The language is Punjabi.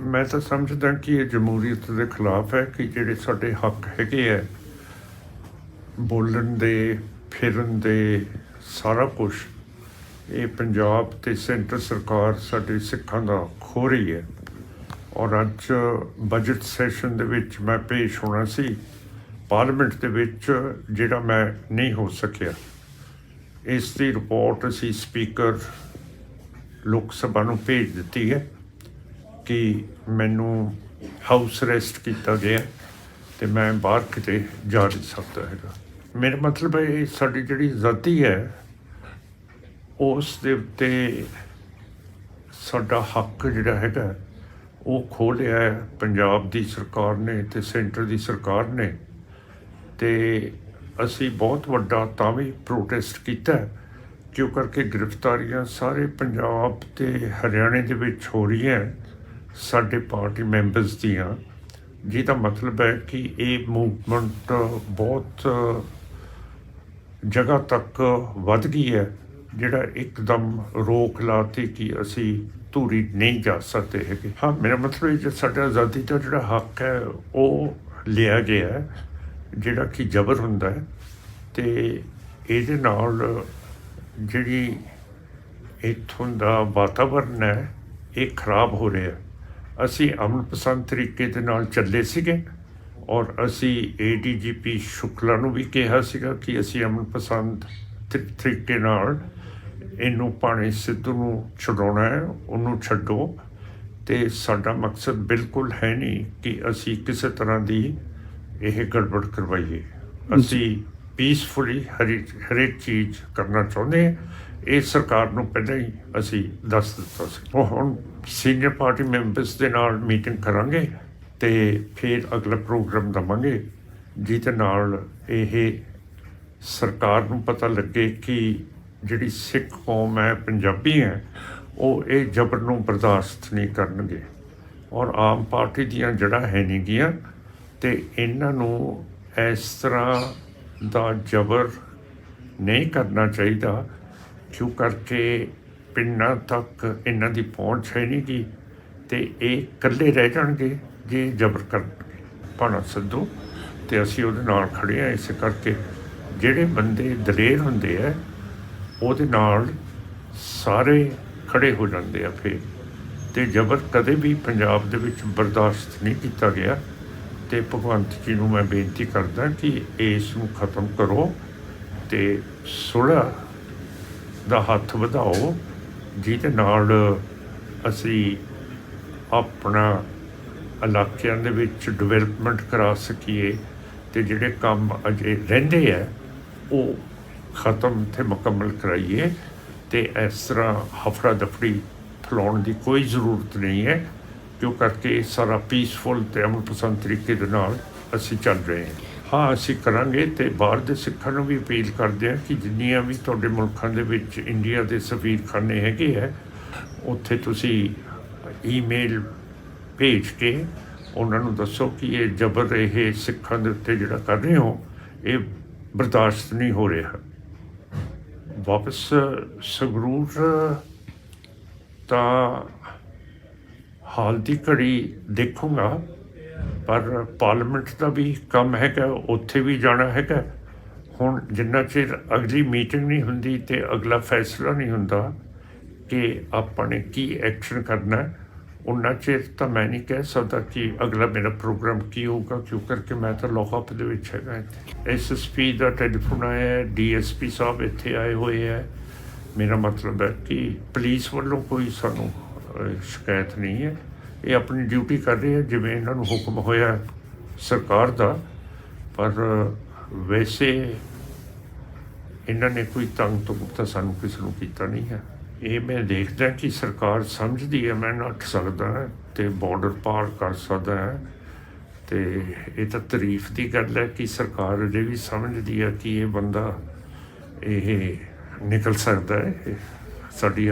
ਮੈਂ ਤਾਂ ਸਮਝਦਾ ਕਿ ਇਹ ਜਮਹੂਰੀਅਤ ਦੇ ਖਿਲਾਫ ਹੈ ਕਿ ਜਿਹੜੇ ਸਾਡੇ ਹੱਕ ਹੈਗੇ ਆ, ਬੋਲਣ ਦੇ, ਫਿਰਨ ਦੇ, ਸਾਰਾ ਕੁਝ ਇਹ ਪੰਜਾਬ ਤੇ ਸੈਂਟਰ ਸਰਕਾਰ ਸਾਡੇ ਸਿੱਖਾਂ ਦਾ ਖੋ ਰਹੀ ਹੈ। ਔਰ ਅੱਜ ਬਜਟ ਸੈਸ਼ਨ ਦੇ ਵਿੱਚ ਮੈਂ ਪੇਸ਼ ਹੋਣਾ ਸੀ। ਪਾਰਲੀਮੈਂਟ ਦੇ ਵਿੱਚ ਜਿਹੜਾ ਮੈਂ ਨਹੀਂ ਹੋ ਸਕਿਆ। ਇਸ ਦੀ ਰਿਪੋਰਟ ਅਸੀਂ ਸਪੀਕਰ ਲੋਕ ਸਭਾ ਨੂੰ ਭੇਜ ਦਿੱਤੀ ਹੈ। ਕਿ ਮੈਨੂੰ ਹਾਊਸ ਅਰੈਸਟ ਕੀਤਾ ਗਿਆ ਤੇ ਮੈਂ ਬਾਹਰ ਕਿਤੇ ਜਾ ਨਹੀਂ ਸਕਦਾ ਹੈਗਾ। ਮੇਰਾ ਮਤਲਬ ਹੈ ਇਹ ਸਾਡੀ ਜਿਹੜੀ ਆਜ਼ਾਦੀ ਹੈ, ਉਸ ਦੇ ਉੱਤੇ ਸਾਡਾ ਹੱਕ ਜਿਹੜਾ ਹੈਗਾ, ਉਹ ਖੋਹ ਲਿਆ ਹੈ। ਪੰਜਾਬ ਦੀ ਸਰਕਾਰ ਨੇ ਤੇ ਸੈਂਟਰ ਦੀ ਸਰਕਾਰ ਨੇ ਤੇ ਅਸੀਂ ਬਹੁਤ ਵੱਡਾ ਤਾਂ ਵੀ ਪ੍ਰੋਟੈਸਟ ਕੀਤਾ ਕਿਉਂ ਕਰਕੇ ਗ੍ਰਿਫਤਾਰੀਆਂ ਸਾਰੇ ਪੰਜਾਬ ਤੇ ਹਰਿਆਣੇ ਦੇ ਵਿੱਚ ਹੋ ਰਹੀਆਂ ਸਾਡੇ ਪਾਰਟੀ ਮੈਂਬਰਸ ਦੀਆਂ, ਜਿਹਦਾ ਮਤਲਬ ਹੈ ਕਿ ਇਹ ਮੂਵਮੈਂਟ ਬਹੁਤ, ਜਗ੍ਹਾ ਤੱਕ ਵੱਧ ਗਈ ਹੈ, ਜਿਹੜਾ ਇੱਕਦਮ ਰੋਕ ਲਾਤੀ ਕਿ ਅਸੀਂ ਧੂਰੀ ਨਹੀਂ ਜਾ ਸਕਦੇ ਹੈਗੇ। ਹਾਂ, ਮੇਰਾ ਮਤਲਬ ਇਹ ਜੇ ਸਾਡਾ ਆਜ਼ਾਦੀ ਦਾ ਜਿਹੜਾ ਹੱਕ ਹੈ, ਉਹ ਲਿਆ ਗਿਆ ਜਿਹੜਾ ਕਿ ਜ਼ਬਰ ਹੁੰਦਾ ਹੈ। ਤੇ ਇਹਦੇ ਨਾਲ ਜਿਹੜੀ ਇੱਥੋਂ ਦਾ ਵਾਤਾਵਰਨ ਹੈ, ਇਹ ਖਰਾਬ ਹੋ ਰਿਹਾ ਹੈ। ਅਸੀਂ ਅਮਨ ਪਸੰਦ ਤਰੀਕੇ ਦੇ ਨਾਲ ਚੱਲੇ ਸੀਗੇ ਔਰ ਅਸੀਂ ਏਡੀਜੀਪੀ ਸ਼ੁਕਲਾ ਨੂੰ ਵੀ ਕਿਹਾ ਸੀਗਾ ਕਿ ਅਸੀਂ ਅਮਨ ਪਸੰਦ ਤਰੀ- ਤਰੀਕੇ ਨਾਲ ਇਹਨੂੰ ਪਾਣੀ ਸਿੱਧੂ ਨੂੰ ਛਡਾਉਣਾ ਹੈ, ਉਹਨੂੰ ਛੱਡੋ। ਤੇ ਸਾਡਾ ਮਕਸਦ ਬਿਲਕੁਲ ਹੈ ਨਹੀਂ ਕਿ ਅਸੀਂ ਕਿਸੇ ਤਰ੍ਹਾਂ ਦੀ ਇਹ ਗੜਬੜ ਕਰਵਾਈਏ। ਅਸੀਂ ਪੀਸਫੁਲੀ ਹਰੀ, ਹਰੇਕ ਚੀਜ਼ ਕਰਨਾ ਚਾਹੁੰਦੇ ਹਾਂ। ਇਹ ਸਰਕਾਰ ਨੂੰ ਪਹਿਲਾਂ ਹੀ ਅਸੀਂ ਦੱਸ ਦਿੱਤਾ ਸੀ। ਉਹ ਹੁਣ ਸੀਨੀਅਰ ਪਾਰਟੀ ਮੈਂਬਰਸ ਦੇ ਨਾਲ ਮੀਟਿੰਗ ਕਰਾਂਗੇ ਤੇ ਫਿਰ ਅਗਲਾ ਪ੍ਰੋਗਰਾਮ ਦਵਾਂਗੇ, ਜਿਹਦੇ ਨਾਲ ਇਹ ਸਰਕਾਰ ਨੂੰ ਪਤਾ ਲੱਗੇ ਕਿ ਜਿਹੜੀ ਸਿੱਖ ਕੌਮ ਹੈ, ਪੰਜਾਬੀ ਹੈ, ਉਹ ਇਹ ਜ਼ਬਰ ਨੂੰ ਬਰਦਾਸ਼ਤ ਨਹੀਂ ਕਰਨਗੇ। ਔਰ ਆਮ ਪਾਰਟੀ ਦੀਆਂ ਜੜ੍ਹਾਂ ਹੈ ਨਹੀਂ ਗੀਆਂ ਤੇ ਇਹਨਾਂ ਨੂੰ ਇਸ ਤਰ੍ਹਾਂ ਦਾ ਜ਼ਬਰ ਨਹੀਂ ਕਰਨਾ ਚਾਹੀਦਾ, ਕਿਉਂ ਕਰਕੇ ਪਿੰਡਾਂ ਤੱਕ ਇਹਨਾਂ ਦੀ ਪਹੁੰਚ ਹੈ ਨਹੀਂ ਗੀ ਤੇ ਇਹ ਇਕੱਲੇ ਰਹਿ ਜਾਣਗੇ, ਜੇ ਜ਼ਬਰ ਕਰਨਗੇ ਭਾਣਾ ਸਿੱਧੂ ਤੇ ਅਸੀਂ ਉਹਦੇ ਨਾਲ ਖੜੇ ਆ ਇਸੇ ਕਰਕੇ ਜਿਹੜੇ ਬੰਦੇ ਦਲੇਰ ਹੁੰਦੇ ਆ, ਉਹਦੇ ਨਾਲ ਸਾਰੇ ਖੜੇ ਹੋ ਜਾਂਦੇ ਆ ਫਿਰ। ਤੇ ਜ਼ਬਰ ਕਦੇ ਵੀ ਪੰਜਾਬ ਦੇ ਵਿੱਚ ਬਰਦਾਸ਼ਤ ਨਹੀਂ ਕੀਤਾ ਗਿਆ। ਤੇ ਭਗਵੰਤ ਜੀ ਨੂੰ ਮੈਂ ਬੇਨਤੀ ਕਰਦਾ ਕਿ ਇਸ ਨੂੰ ਖਤਮ ਕਰੋ ਤੇ ਸੁਲ੍ਹਾ ਦਾ ਹੱਥ ਵਧਾਓ। ਜਿਹਦੇ ਨਾਲ ਅਸੀਂ ਆਪਣਾ ਇਲਾਕਿਆਂ ਦੇ ਵਿੱਚ ਡਿਵੈਲਪਮੈਂਟ ਕਰਾ ਸਕੀਏ ਤੇ ਜਿਹੜੇ ਕੰਮ ਅਜੇ ਰਹਿੰਦੇ ਆ, ਉਹ ਖਤਮ ਤੇ ਮੁਕੰਮਲ ਕਰਾਈਏ ਤੇ ਇਸ ਤਰ੍ਹਾਂ ਹਫੜਾ ਦਫੜੀ ਫਲਾਉਣ ਦੀ ਕੋਈ ਜ਼ਰੂਰਤ ਨਹੀਂ ਹੈ ਕਿਉਂ ਕਰਕੇ ਸਾਰਾ ਪੀਸਫੁਲ ਤੇ ਅਮਨ ਪਸੰਦ ਤਰੀਕੇ ਦੇ ਨਾਲ ਅਸੀਂ ਚੱਲ ਰਹੇ ਹਾਂ। ਹਾਂ ਅਸੀਂ ਕਰਾਂਗੇ ਤੇ ਬਾਹਰ ਦੇ ਸਿੱਖਾਂ ਨੂੰ ਵੀ ਅਪੀਲ ਕਰਦੇ ਹਾਂ ਕਿ ਜਿੰਨੀਆਂ ਵੀ ਤੁਹਾਡੇ ਮੁਲਕਾਂ ਦੇ ਵਿੱਚ ਇੰਡੀਆ ਦੇ ਸਫੀਰਖਾਨੇ ਹੈਗੇ ਹੈ ਉੱਥੇ ਤੁਸੀਂ ਈਮੇਲ ਭੇਜ ਕੇ ਉਹਨਾਂ ਨੂੰ ਦੱਸੋ ਕਿ ਇਹ ਜ਼ਬਰ ਇਹ ਸਿੱਖਾਂ ਦੇ ਉੱਤੇ ਜਿਹੜਾ ਕਰ ਰਹੇ ਹੋ, ਇਹ ਬਰਦਾਸ਼ਤ ਨਹੀਂ ਹੋ ਰਿਹਾ। ਵਾਪਸ ਸੰਗਰੂਰ ਤਾਂ ਹਾਲ ਦੀ ਘੜੀ ਦੇਖੂੰਗਾ। ਪਰ ਪਾਰਲੀਮੈਂਟ ਦਾ ਵੀ ਕੰਮ ਹੈਗਾ, ਉੱਥੇ ਵੀ ਜਾਣਾ ਹੈਗਾ। ਹੁਣ ਜਿੰਨਾ ਚਿਰ ਅਗਲੀ ਮੀਟਿੰਗ ਨਹੀਂ ਹੁੰਦੀ ਤੇ ਅਗਲਾ ਫੈਸਲਾ ਨਹੀਂ ਹੁੰਦਾ ਕਿ ਆਪਾਂ ਨੇ ਕੀ ਐਕਸ਼ਨ ਕਰਨਾ ਉਹਨਾਂ ਚਿਰ ਤਾਂ ਮੈਂ ਨਹੀਂ ਕਹਿ ਸਕਦਾ ਕਿ ਅਗਲਾ ਮੇਰਾ ਪ੍ਰੋਗਰਾਮ ਕੀ ਹੋਊਗਾ ਕਿਉਂ ਕਰਕੇ ਮੈਂ ਤਾਂ ਲੋਕਅਪ ਦੇ ਵਿੱਚ ਹੈਗਾ ਇੱਥੇ। ਐਸਐਸਪੀ ਦਾ ਟੈਲੀਫੋਨ ਆਇਆ ਹੈ ਡੀਐਸਪੀ ਸਾਹਿਬ ਇੱਥੇ ਆਏ ਹੋਏ ਹੈ। ਮੇਰਾ ਮਤਲਬ ਹੈ ਕਿ ਪੁਲਿਸ ਵੱਲੋਂ ਕੋਈ ਸਾਨੂੰ ਸ਼ਿਕਾਇਤ ਨਹੀਂ ਹੈ। ਇਹ ਆਪਣੀ ਡਿਊਟੀ ਕਰ ਰਹੇ ਆ, ਜਿਵੇਂ ਇਹਨਾਂ ਨੂੰ ਹੁਕਮ ਹੋਇਆ ਸਰਕਾਰ ਦਾ, ਪਰ ਵੈਸੇ ਇਹਨਾਂ ਨੇ ਕੋਈ ਤੰਗ ਤੁੰਗ ਤਾਂ ਸਾਨੂੰ ਕਿਸੇ ਨੂੰ ਕੀਤਾ ਨਹੀਂ ਹੈ। ਇਹ ਮੈਂ ਦੇਖਦਾ ਕਿ ਸਰਕਾਰ ਸਮਝਦੀ ਹੈ, ਮੈਂ ਨੱਠ ਸਕਦਾ ਹਾਂ ਤੇ ਬਾਰਡਰ ਪਾਰ ਕਰ ਸਕਦਾ ਹੈ। ਤੇ ਇਹ ਤਾਂ ਤਾਰੀਫ ਦੀ ਗੱਲ ਹੈ ਕਿ ਸਰਕਾਰ ਅਜੇ ਵੀ ਸਮਝਦੀ ਹੈ ਕਿ ਇਹ ਬੰਦਾ ਇਹ ਨਿਕਲ ਸਕਦਾ ਹੈ ਸਾਡੀ